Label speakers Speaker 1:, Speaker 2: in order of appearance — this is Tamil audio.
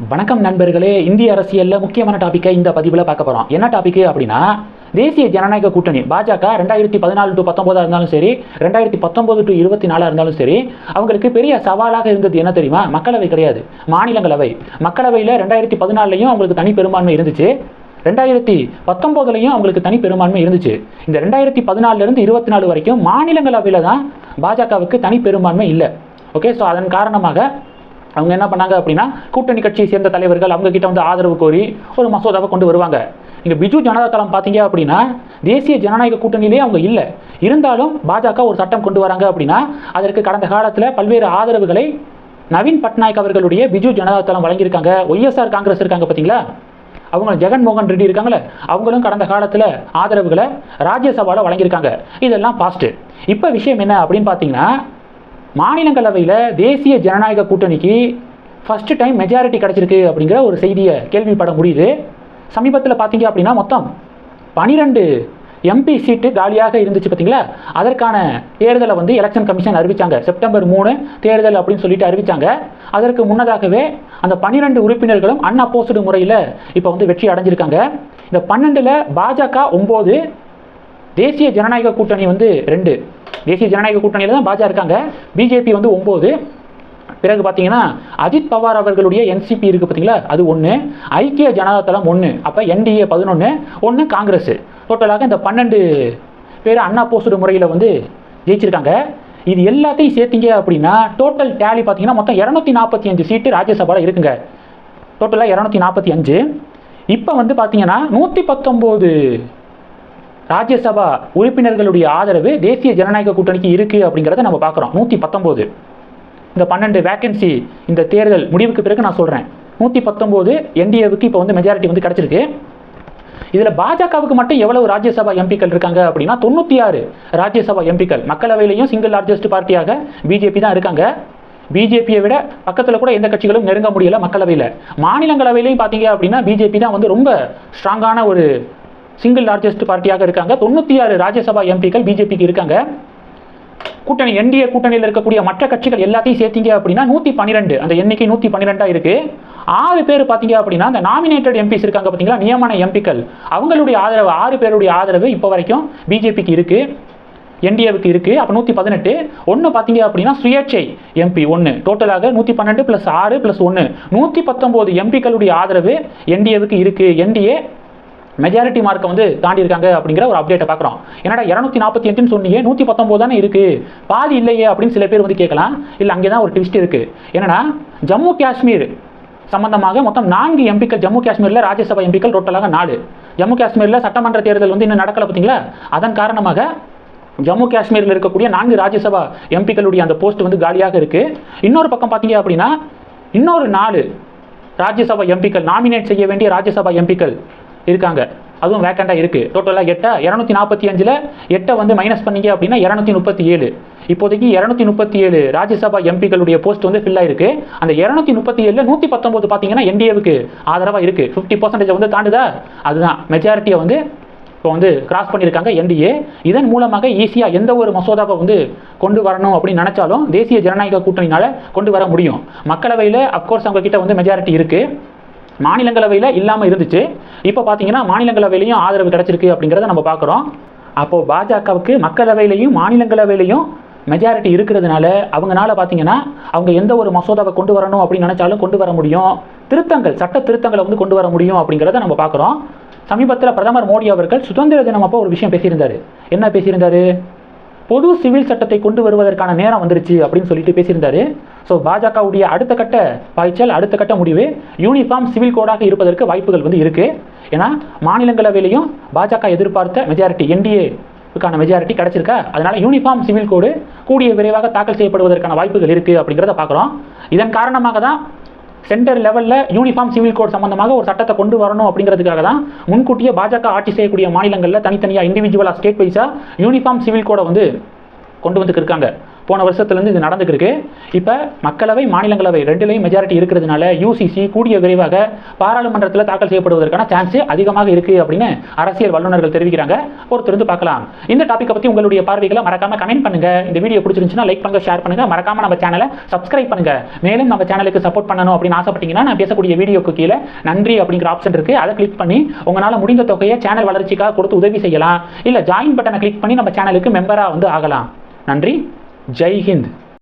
Speaker 1: வணக்கம் நண்பர்களே இந்திய அரசியலில் முக்கியமான டாப்பிக்கை இந்த பதிவில் பார்க்க போகிறோம் என்ன டாபிக் அப்படின்னா தேசிய ஜனநாயக கூட்டணி பாஜக ரெண்டாயிரத்தி பதினாலு டு பத்தொம்போதாக இருந்தாலும் சரி ரெண்டாயிரத்தி பத்தொம்போது டு இருபத்தி நாலாக இருந்தாலும் சரி அவங்களுக்கு பெரிய சவாலாக இருந்தது என்ன தெரியுமா? மக்களவை கிடையாது மாநிலங்களவை. மக்களவையில் ரெண்டாயிரத்தி பதினாலையும் அவங்களுக்கு தனி பெரும்பான்மை இருந்துச்சு ரெண்டாயிரத்தி பத்தொம்போதுலையும் அவங்களுக்கு தனி பெரும்பான்மை இருந்துச்சு. இந்த ரெண்டாயிரத்தி பதினாலிருந்து இருபத்தி நாலு வரைக்கும் மாநிலங்களவையில் தான் பாஜகவுக்கு தனி பெரும்பான்மை இல்லை. ஓகே ஸோ அதன் காரணமாக அவங்க என்ன பண்ணாங்க அப்படின்னா கூட்டணி கட்சியை சேர்ந்த தலைவர்கள் அவங்க கிட்ட வந்து ஆதரவு கோரி ஒரு மசோதாவை கொண்டு வருவாங்க. இங்கே பிஜு ஜனதா தளம் பார்த்தீங்க அப்படின்னா தேசிய ஜனநாயக கூட்டணியிலே அவங்க இல்லை. இருந்தாலும் பாஜக ஒரு சட்டம் கொண்டு வராங்க அப்படின்னா அதற்கு கடந்த காலத்தில் பல்வேறு ஆதரவுகளை நவீன் பட்நாயக் அவர்களுடைய பிஜு ஜனதா தளம் வழங்கியிருக்காங்க. ஒய்எஸ்ஆர் காங்கிரஸ் இருக்காங்க பார்த்தீங்களா அவங்க ஜெகன்மோகன் ரெட்டி இருக்காங்களே அவங்களும் கடந்த காலத்தில் ஆதரவுகளை ராஜ்யசபாவில் வழங்கியிருக்காங்க. இதெல்லாம் பாஸ்ட்டு இப்போ விஷயம் என்ன அப்படின்னு பார்த்தீங்கன்னா மாநிலங்களவையில் தேசிய ஜனநாயக கூட்டணிக்கு ஃபஸ்ட்டு டைம் மெஜாரிட்டி கிடச்சிருக்கு அப்படிங்கிற ஒரு செய்தியை கேள்விப்பட முடியுது. சமீபத்தில் பார்த்தீங்க அப்படின்னா மொத்தம் பனிரெண்டு எம்பி சீட்டு காலியாக இருந்துச்சு பார்த்தீங்களா அதற்கான தேர்தலை வந்து எலெக்ஷன் கமிஷன் அறிவித்தாங்க செப்டம்பர் மூணு தேர்தல் அப்படின்னு சொல்லிட்டு அறிவித்தாங்க அதற்கு முன்னதாகவே அந்த பன்னிரெண்டு உறுப்பினர்களும் அன்அப்போஸ்டு முறையில் இப்போ வந்து வெற்றி அடைஞ்சிருக்காங்க. இந்த பன்னெண்டில் பாஜக ஒம்பது தேசிய ஜனநாயக கூட்டணி வந்து ரெண்டு. தேசிய ஜனநாயக கூட்டணியில் தான் பாஜக இருக்காங்க. பிஜேபி வந்து ஒம்பது. பிறகு பார்த்தீங்கன்னா அஜித் பவார் அவர்களுடைய என்சிபி இருக்குது பார்த்தீங்களா அது ஒன்று ஐக்கிய ஜனதா தளம் ஒன்று அப்போ என்டிஏ பதினொன்று ஒன்று காங்கிரஸ். டோட்டலாக இந்த பன்னெண்டு பேர் அண்ணா போஸ்டு முறையில் வந்து ஜெயிச்சிருக்காங்க. இது எல்லாத்தையும் சேர்த்தீங்க அப்படின்னா டோட்டல் டேலி பார்த்தீங்கன்னா மொத்தம் இரநூத்தி நாற்பத்தி அஞ்சு சீட்டு ராஜ்யசபாவில் இருக்குங்க. டோட்டலாக இரநூத்தி நாற்பத்தி அஞ்சு இப்போ வந்து பார்த்தீங்கன்னா நூற்றி பத்தொம்போது ராஜ்யசபா உறுப்பினர்களுடைய ஆதரவு தேசிய ஜனநாயக கூட்டணிக்கு இருக்குது அப்படிங்கிறத நம்ம பார்க்குறோம். நூற்றி பத்தொம்போது இந்த பன்னெண்டு வேக்கன்சி இந்த தேர்தல் முடிவுக்கு பிறகு நான் சொல்கிறேன் நூற்றி பத்தொம்போது என்டிஏவுக்கு இப்போ வந்து மெஜாரிட்டி வந்து கிடச்சிருக்கு. இதில் பாஜகவுக்கு மட்டும் எவ்வளவு ராஜ்யசபா எம்பிக்கள் இருக்காங்க அப்படின்னா தொண்ணூற்றி ஆறு ராஜ்யசபா எம்பிக்கள். மக்களவையிலையும் சிங்கிள் லார்ஜஸ்ட் பார்ட்டியாக பிஜேபி தான் இருக்காங்க. பிஜேபியை விட பக்கத்தில் கூட எந்த கட்சிகளும் நெருங்க முடியலை மக்களவையில். மாநிலங்களவையிலையும் பார்த்தீங்க அப்படின்னா பிஜேபி தான் வந்து ரொம்ப ஸ்ட்ராங்கான ஒரு சிங்கிள் லார்ஜஸ்ட் பார்ட்டியாக இருக்காங்க. தொண்ணூற்றி ஆறு ராஜ்யசபா எம்பிக்கள் பிஜேபிக்கு இருக்காங்க. கூட்டணி என்டிஏ கூட்டணியில் இருக்கக்கூடிய மற்ற கட்சிகள் எல்லாத்தையும் சேர்த்தீங்க அப்படின்னா நூற்றி பன்னிரெண்டு. அந்த எண்ணிக்கை நூற்றி பன்னிரெண்டாக இருக்குது ஆறு பேர் பார்த்தீங்க அப்படின்னா அந்த நாமினேட்டட் எம்பிஸ் இருக்காங்க பார்த்தீங்களா? நியமன எம்பிக்கள் அவங்களுடைய ஆதரவு ஆறு பேருடைய ஆதரவு இப்போ வரைக்கும் பிஜேபிக்கு இருக்குது என்டிஏவுக்கு இருக்குது அப்போ நூற்றி பதினெட்டு. ஒன்று பார்த்தீங்க அப்படின்னா சுயேட்சை எம்பி ஒன்று டோட்டலாக நூற்றி பன்னெண்டு ப்ளஸ் ஆறு ப்ளஸ் ஒன்று நூற்றி பத்தொம்போது எம்பிக்களுடைய ஆதரவு என்டிஏவுக்கு இருக்குது என்டிஏ மெஜாரிட்டி மார்க்கை வந்து தாண்டி இருக்காங்க அப்படிங்கிற ஒரு அப்டேட்டை பார்க்குறோம். என்னடா இரநூத்தி நாற்பத்தி எட்டுன்னு சொன்னீங்க நூற்றி பத்தொம்போது தானே இருக்குது பாதி இல்லையே அப்படின்னு சில பேர் வந்து கேட்கலாம். இல்லை அங்கே தான் ஒரு ட்விஸ்ட் இருக்குது என்னன்னா ஜம்மு காஷ்மீர் சம்பந்தமாக மொத்தம் நான்கு எம்பிக்கள் ஜம்மு காஷ்மீரில் ராஜ்யசபா எம்பிக்கள் டோட்டலாக நாலு. ஜம்மு காஷ்மீரில் சட்டமன்ற தேர்தல் வந்து இன்னும் நடக்கல பார்த்தீங்களா? அதன் காரணமாக ஜம்மு காஷ்மீரில் இருக்கக்கூடிய நான்கு ராஜ்யசபா எம்பிக்களுடைய அந்த போஸ்ட் வந்து காலியாக இருக்குது இன்னொரு பக்கம் பார்த்தீங்க அப்படின்னா இன்னொரு நாலு ராஜ்யசபா எம்பிக்கள் நாமினேட் செய்ய வேண்டிய ராஜ்யசபா எம்பிக்கள் இருக்காங்க. அதுவும் வேக்கண்டாக இருக்குது டோட்டலாக எட்டை இரநூத்தி நாற்பத்தி அஞ்சில் எட்டை வந்து மைனஸ் பண்ணீங்க அப்படின்னா இரநூத்தி முப்பத்தி ஏழு இப்போதைக்கு இரநூத்தி முப்பத்தி ஏழு ராஜ்யசபா எம்பிகளுடைய போஸ்ட் வந்து ஃபில் ஆயிருக்கு. அந்த இரநூத்தி முப்பத்தி ஏழில் நூற்றி பத்தொம்போது பார்த்தீங்கன்னா என்டிஏவுக்கு ஆதரவாக இருக்குது ஃபிஃப்டி பர்சன்டேஜ் வந்து தாண்டுதா? அதுதான். மெஜாரிட்டியை வந்து இப்போ வந்து கிராஸ் பண்ணியிருக்காங்க என்டிஏ இதன் மூலமாக ஈஸியாக எந்த ஒரு மசோதாவை வந்து கொண்டு வரணும் அப்படின்னு நினச்சாலும் தேசிய ஜனநாயக கூட்டணினால் கொண்டு வர முடியும். மக்களவையில் அப்கோர்ஸ் அவங்க கிட்ட வந்து மெஜாரிட்டி இருக்குது மாநிலங்களவையில் இல்லாமல் இருந்துச்சு. இப்போ பார்த்தீங்கன்னா மாநிலங்களவையிலையும் ஆதரவு கிடச்சிருக்கு அப்படிங்கிறத நம்ம பார்க்குறோம் அப்போது பாஜகவுக்கு மக்களவையிலையும் மாநிலங்களவையிலையும் மெஜாரிட்டி இருக்கிறதுனால அவங்கனால பார்த்தீங்கன்னா அவங்க எந்த ஒரு மசோதாவை கொண்டு வரணும் அப்படின்னு நினச்சாலும் கொண்டு வர முடியும். திருத்தங்கள் சட்ட திருத்தங்களை வந்து கொண்டு வர முடியும் அப்படிங்கிறத நம்ம பார்க்குறோம் சமீபத்தில் பிரதமர் மோடி அவர்கள் சுதந்திர தினம் அப்போ ஒரு விஷயம் பேசியிருந்தாரு. என்ன பேசியிருந்தாரு? பொது சிவில் சட்டத்தை கொண்டு வருவதற்கான நேரம் வந்துருச்சு அப்படின்னு சொல்லிட்டு பேசியிருந்தாரு. ஸோ பாஜகவுடைய அடுத்த கட்ட பாய்ச்சல் அடுத்த கட்ட முடிவு யூனிஃபார்ம் சிவில் கோடாக இருப்பதற்கு வாய்ப்புகள் வந்து இருக்கு. ஏன்னா மாநிலங்களவையிலையும் பாஜக எதிர்பார்த்த மெஜாரிட்டி என்டிஏக்கான மெஜாரிட்டி கிடைச்சிருக்கா? அதனால யூனிஃபார்ம் சிவில் கோடு கூடிய விரைவாக தாக்கல் செய்யப்படுவதற்கான வாய்ப்புகள் இருக்கு அப்படிங்கிறத பார்க்குறோம் இதன் காரணமாக தான் சென்டர் லெவலில் யூனிஃபார்ம் சிவில் கோட் சம்பந்தமாக ஒரு சட்டத்தை கொண்டு வரணும் அப்படிங்கிறதுக்காக தான் முன்கூட்டியே பாஜக ஆட்சி செய்யக்கூடிய மாநிலங்களில் தனித்தனியாக இண்டிவிஜுவலாக ஸ்டேட் வைஸாக யூனிஃபார்ம் சிவில் கோடை வந்து கொண்டு வந்து இருக்காங்க. போன வருஷத்துலேருந்து இது நடந்துக்கிருக்கு இப்போ மக்களவை மாநிலங்களவை ரெண்டுலேயும் மெஜாரிட்டி இருக்கிறதுனால யூசிசி கூடிய விரைவாக பாராளுமன்றத்தில் தாக்கல் செய்யப்படுவதற்கான சான்ஸ் அதிகமாக இருக்குது அப்படின்னு அரசியல் வல்லுநர்கள் தெரிவிக்கிறாங்க. பொறுத்திருந்து பார்க்கலாம். இந்த டாப்பிக்கை பற்றி உங்களுடைய பார்வைகளை மறக்காம கமெண்ட் பண்ணுங்கள் இந்த வீடியோ பிடிச்சிருந்துச்சுன்னா லைக் பண்ணுங்கள் ஷேர் பண்ணுங்கள் மறக்காமல் நம்ம சேனலை சப்ஸ்கிரைப் பண்ணுங்கள் மேலும் நம்ம சேனலுக்கு சப்போர்ட் பண்ணணும் அப்படின்னு ஆசைப்பட்டீங்கன்னா நான் பேசக்கூடிய வீடியோக்கு கீழே நன்றி அப்படிங்கிற ஆப்ஷன் இருக்குது அதை கிளிக் பண்ணி உங்களால் முடிந்த தொகையை சேனல் வளர்ச்சிக்காக கொடுத்து உதவி செய்யலாம். இல்லை ஜாயின் பட்டனை கிளிக் பண்ணி நம்ம சேனலுக்கு மெம்பராக வந்து ஆகலாம். நன்றி. Jai Hind.